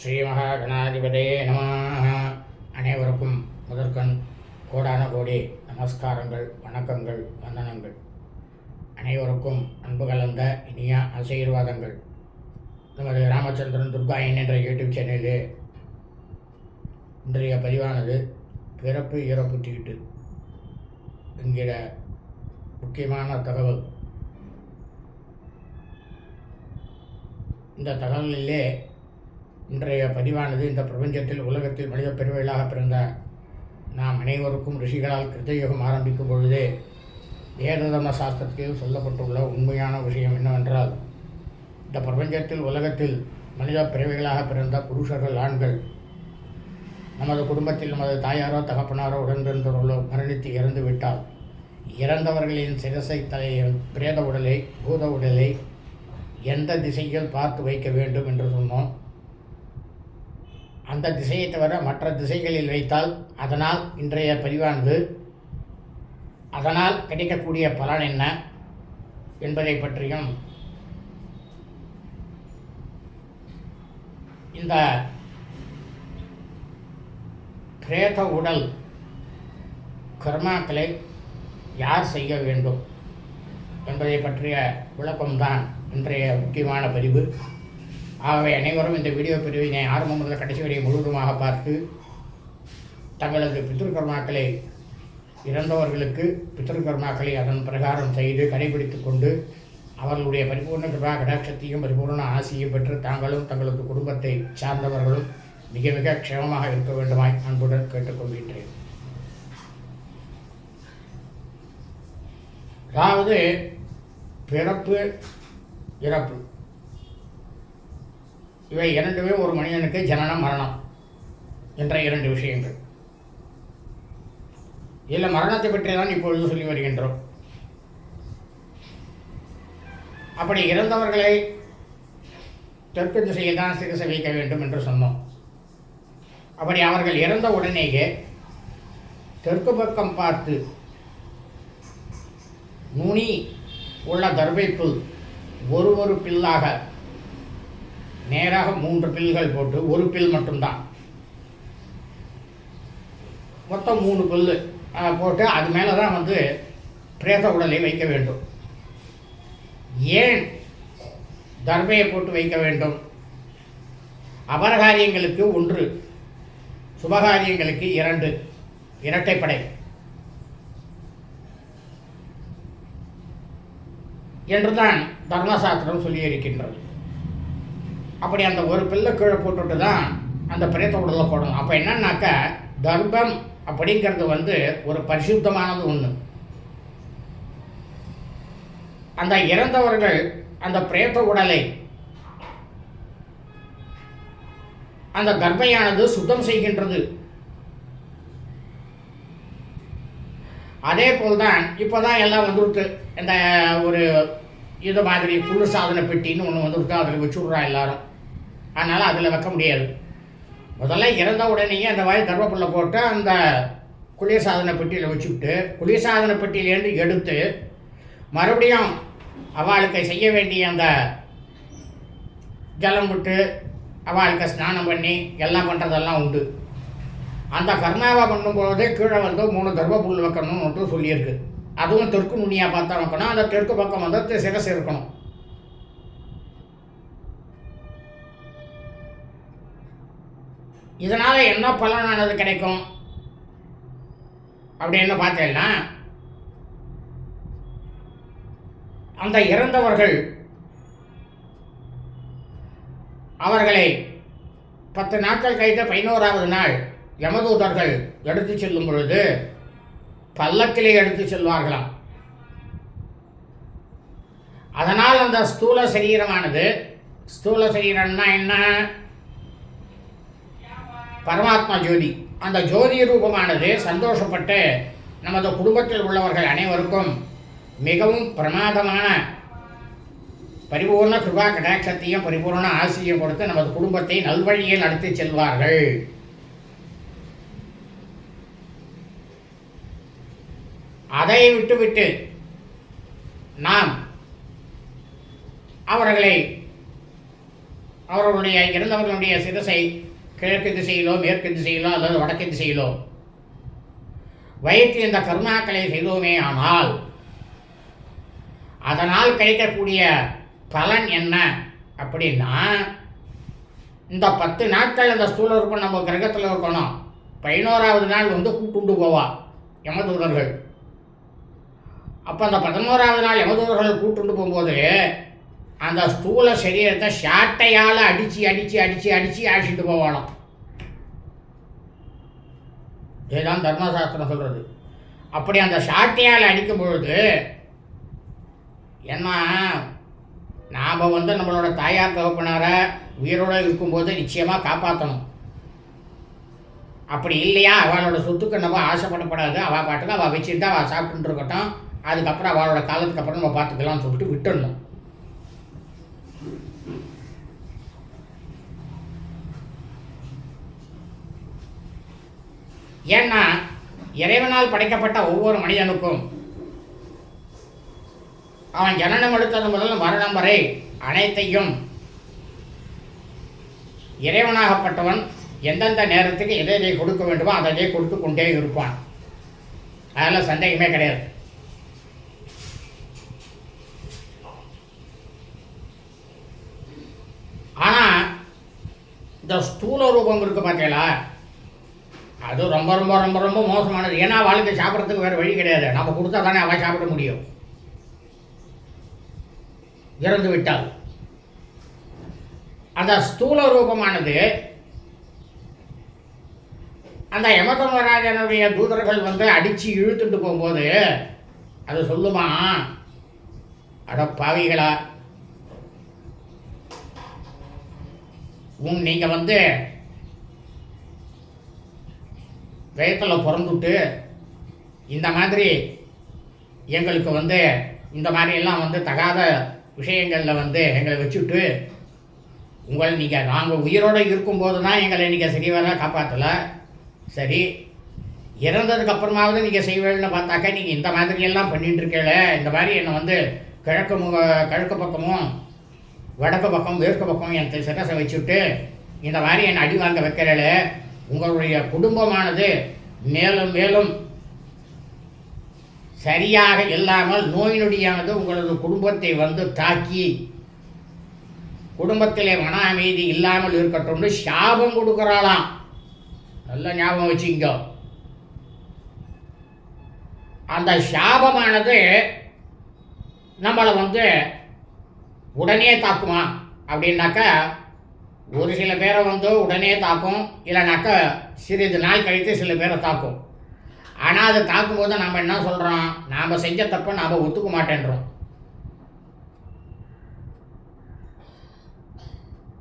ஸ்ரீமகாகணாதிபதே நம. அனைவருக்கும் முதற்கண் கோடான கோடி நமஸ்காரங்கள் வணக்கங்கள் வந்தனங்கள். அனைவருக்கும் அன்பு கலந்த இனிய ஆசீர்வாதங்கள். நமது ராமச்சந்திரன் துர்காயன் என்ற யூடியூப் சேனலிலே இன்றைய பதிவானது பிறப்பு இறப்பு தீட்டு என்கிற முக்கியமான தகவல். இந்த தகவலிலே இன்றைய பதிவானது இந்த பிரபஞ்சத்தில் உலகத்தில் மனித பெருவிழாக பிறந்த நாம் அனைவருக்கும் ரிஷிகளால் கிருத்தயுகம் ஆரம்பிக்கும் பொழுதே வேததர்ம சாஸ்திரத்தில் சொல்லப்பட்டுள்ள உண்மையான விஷயம் என்னவென்றால் இந்த பிரபஞ்சத்தில் உலகத்தில் மனித பிறவிகளாக பிறந்த புருஷர்கள் ஆண்கள் நமது குடும்பத்தில் நமது தாயாரோ தகப்பனாரோ உடன்பிறந்தவர்களோ மரணித்து இறந்து விட்டால் இறந்தவர்களின் சிரசை தலையை பிரேத உடலை பூத உடலை எந்த திசையில் பார்த்து வைக்க வேண்டும் என்று சொன்னோம். அந்த திசையை தவிர மற்ற திசைகளில் வைத்தால் அதனால் இன்றைய பதிவானது அதனால் கிடைக்கக்கூடிய பலன் என்ன என்பதை பற்றியும் இந்த பிரேத உடல் கர்மாக்களை யார் செய்ய வேண்டும் என்பதை பற்றிய விளக்கம்தான் இன்றைய முக்கியமான பதிவு. ஆகவே அனைவரும் இந்த வீடியோ பிரிவினை ஆரம்பம் முதல் கடைசி வரை முழுவதுமாக பார்த்து தங்களது பித்திருக்கர்மாக்களை இறந்தவர்களுக்கு பித்திருக்கர்மாக்களை அதன் பிரகாரம் செய்து கடைபிடித்து கொண்டு அவர்களுடைய பரிபூர்ண கிருபா கடாட்சத்தையும் பரிபூர்ண ஆசையும் பெற்று தாங்களும் தங்களது குடும்பத்தை சார்ந்தவர்களும் மிக மிக க்ஷேமமாக இருக்க வேண்டுமாய் அன்புடன் கேட்டுக்கொள்கின்றேன். அதாவது பிறப்பு இறப்பு. இவை இரண்டுமே ஒரு மனிதனுக்கு ஜனனம் மரணம் என்ற இரண்டு விஷயங்கள். இதில் மரணத்தை பற்றி தான் இப்பொழுது சொல்லி வருகின்றோம். அப்படி இறந்தவர்களை தெற்கு திசையில் தான் சிகிச்சை வைக்க வேண்டும் என்று சொன்னோம். அப்படி அவர்கள் இறந்த உடனேயே தெற்கு பக்கம் பார்த்து நுனி உள்ள தர்பை புல் ஒரு ஒரு பில்லாக நேராக மூன்று பில்கள் போட்டு ஒரு பில் மட்டும்தான். மொத்தம் மூணு புல் போட்டு அது மேலே தான் வந்து பிரேத உடலை வைக்க வேண்டும். ஏன் தர்மையை போட்டு வைக்க வேண்டும்? அபரகாரியங்களுக்கு ஒன்று சுபகாரியங்களுக்கு இரண்டு இரட்டைப்படை என்றுதான் தர்மசாஸ்திரம் சொல்லியிருக்கின்றது. அப்படி அந்த ஒரு பில்லை கீழே போட்டுட்டு தான் அந்த பிரேத்த உடலில் போடணும் அப்போ என்னன்னாக்கா தர்பம் அப்படிங்கிறது வந்து ஒரு பரிசுத்தமானது ஒன்று அந்த இறந்தவர்கள் அந்த பிரேத்த உடலை அந்த கர்ப்பையானது சுத்தம் செய்கின்றது. அதே போல்தான் இப்போ தான் எல்லாம் வந்துருக்கு. இந்த ஒரு இது மாதிரி குளிர் சாதன பெட்டின்னு ஒன்று வந்துருக்கு. அதில் வச்சு விட்றா எல்லாரும். அதனால் அதில் வைக்க முடியாது. முதல்ல இறந்த உடனேயே அந்த வாய் தர்மபுல்ல போட்டு அந்த குளிர்சாதன பெட்டியில் வச்சுவிட்டு குளிர்சாதன பெட்டியிலேருந்து எடுத்து மறுபடியும் அவளுக்கு செய்ய வேண்டிய அந்த ஜலம் விட்டு அவளுக்கு ஸ்நானம் பண்ணி எல்லாம் பண்ணுறதெல்லாம் உண்டு. அந்த கர்ணாவை பண்ணும்போதே கீழே வந்து மூணு கர்ப்ப வைக்கணும்னு மட்டும் சொல்லியிருக்கு. அதுவும் தெற்கு நுனியாக பார்த்தா வைக்கணும் அந்த தெற்கு பக்கம் வந்து சிறசு இருக்கணும். இதனால் என்ன பலனானது கிடைக்கும்? அப்படின்னு பார்த்தேன்னா அந்த இறந்தவர்கள் அவர்களை பத்து நாட்கள் கழித்த பதினோராவது நாள் யமதூதர்கள் எடுத்து செல்லும் பொழுது பல்லக்கிலே எடுத்து செல்வார்களாம். அதனால் அந்த ஸ்தூல சரீரமானது ஸ்தூல சரீரம்னா என்ன? பரமாத்மா ஜோதி. அந்த ஜோதி ரூபமானது சந்தோஷப்பட்டு நமது குடும்பத்தில் உள்ளவர்கள் அனைவருக்கும் மிகவும் பிரமாதமான பரிபூர்ண கிருபா கடாட்சத்தையும் பரிபூர்ண ஆசையும் கொடுத்து நமது குடும்பத்தை நல்வழியில் நடத்தி செல்வார்கள். அதை விட்டுவிட்டு நாம் அவர்களை அவர்களுடைய இறந்தவர்களுடைய சிரசை கிழக்கு திசையிலோ மேற்கு திசையிலோ அல்லது வடக்கு திசையிலோ. வைத்து இந்த கருணாக்களை செய்தோமே ஆனால் அதனால் கிடைக்கக்கூடிய பலன் என்ன அப்படின்னா இந்த பத்து நாட்கள் அந்த ஸ்தூல ரூபம் நம்ம கிரகத்தில் இருக்கணும். பதினோராவது நாள் வந்து கூட்டுண்டு போவா யமதூதர்கள். அப்போ அந்த பதினோராவது நாள் யமதூதர்கள் கூட்டுண்டு போகும்போது அந்த ஸ்தூல சரீரத்தை சாட்டையால் அடித்து அடித்து அடித்து அடித்து அழிச்சிட்டு போவாளாம். இதுதான் தர்மசாஸ்திரம் சொல்கிறது அப்படி அந்த சாட்டையால் அடிக்கும் பொழுது என்ன நாம் வந்து நம்மளோட தாயார் தகப்பனாரை உயிரோடு இருக்கும்போது நிச்சயமாக காப்பாற்றணும் அப்படி இல்லையா? அவளோட சொத்துக்கு நம்ம ஆசைப்படப்படாது. அவள் பாட்டுக்கு அவள் வச்சுட்டு அவள் சாப்பிட்டுருக்கட்டும் அதுக்கப்புறம் அவளோட காலத்துக்கு அப்புறம் நம்ம பார்த்துக்கலாம்னு சொல்லிட்டு விட்டுடணும். ஏன்னா இறைவனால் படைக்கப்பட்ட ஒவ்வொரு மனிதனுக்கும் அவன் ஜனனம் எடுத்தது முதல் மரணம் வரை அனைத்தையும் இறைவனாகப்பட்டவன் எந்தெந்த நேரத்துக்கு எதை எதை கொடுக்க வேண்டுமோ அதை கொடுத்து கொண்டே இருப்பான். அதில் சந்தேகமே கிடையாது ஆனால் இந்த ஸ்தூல ரூபம் இருக்குது பார்த்தீங்களா அது ரொம்ப ரொம்ப ரொம்ப ரொம்ப மோசமானது. ஏன்னா வாழ்க்கை சாப்பிட்றதுக்கு வேறு வழி கிடையாது. நம்ம கொடுத்தா தானே அவள் சாப்பிட முடியும். இறந்து விட்டால். அந்த ஸ்தூல ரூபமானது அந்த யமதர்மராஜனுடைய தூதர்கள் வந்து அடித்து இழுத்துட்டு போகும்போது அது சொல்லுமா? அட பாவிகளா உன் நீங்கள் வந்து வயத்தில் பிறந்துட்டு இந்த மாதிரி எங்களுக்கு வந்து இந்த மாதிரி எல்லாம் வந்து தகாத விஷயங்களில் வந்து எங்களை வச்சுட்டு உங்களை நீங்கள் நாங்கள் உயிரோடு இருக்கும்போது தான் எங்களை நீங்கள் சரிவராக காப்பாற்றலை சரி இறந்ததுக்கப்புறமாவது நீங்கள் செய்வீங்கன்னு பார்த்தாக்கா நீங்கள் இந்த மாதிரியெல்லாம் பண்ணிகிட்டு இருக்கீங்களே. இந்த மாதிரி என்னை வந்து கிழக்கு முக கிழக்கு பக்கமும் வடக்கு பக்கம் மேற்கு பக்கம் என் சிரசை வச்சுட்டு இந்த மாதிரி என்னை அடி வாங்க வைக்கிறீங்களே உங்களுடைய குடும்பமானது மேலும் மேலும் சரியாக இல்லாமல் நோய் நொடியானது உங்களது குடும்பத்தை வந்து தாக்கி குடும்பத்திலே மன அமைதி இல்லாமல் இருக்கட்டும்னு சாபம் கொடுக்குறாளாம். நல்ல ஞாபகம் வச்சுங்க அந்த சாபமானது நம்மளை வந்து உடனே தாக்குமா? அப்படின்னாக்கா ஒரு சில பேரை வந்து உடனே தாக்கும் இல்லைனாக்கா சிறிது நாள் கழித்து சில பேரை தாக்கும். ஆனால் அது தாக்கும்போது நாம் என்ன சொல்கிறோம் நாம் செஞ்ச தப்பை நாம் ஒத்துக்க மாட்டேன்றோம்.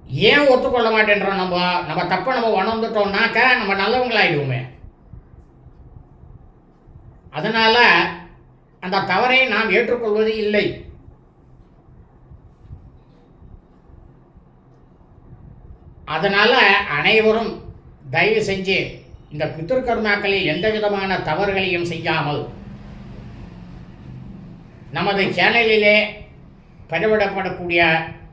ஏன் ஒத்துக்கொள்ள மாட்டேன்றோம் நம்ம? நம்ம தப்பை நம்ம உணர்ந்துட்டோம்னாக்கா நம்ம நல்லவங்களாயிடுவோமே. அதனால் அந்த தவறை நாம் ஏற்றுக்கொள்வது இல்லை. அதனால் அனைவரும் தயவு செஞ்சு இந்த பித்திருக்கர்மாக்களில் எந்த விதமான தவறுகளையும் செய்யாமல் நமது சேனலிலே பதிவிடப்படக்கூடிய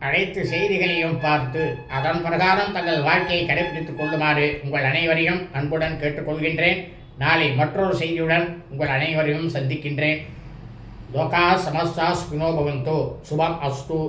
அனைத்து செய்திகளையும் பார்த்து அதன் பிரகாரம் தங்கள் வாழ்க்கையை கடைபிடித்துக் கொள்ளுமாறு உங்கள் அனைவரையும் அன்புடன் கேட்டுக்கொள்கின்றேன். நாளை மற்றொரு செய்தியுடன் உங்கள் அனைவரையும் சந்திக்கின்றேன். லோகா சமஸ்தா ஸ்பினோ பவந்தோ. சுபம் அஸ்து.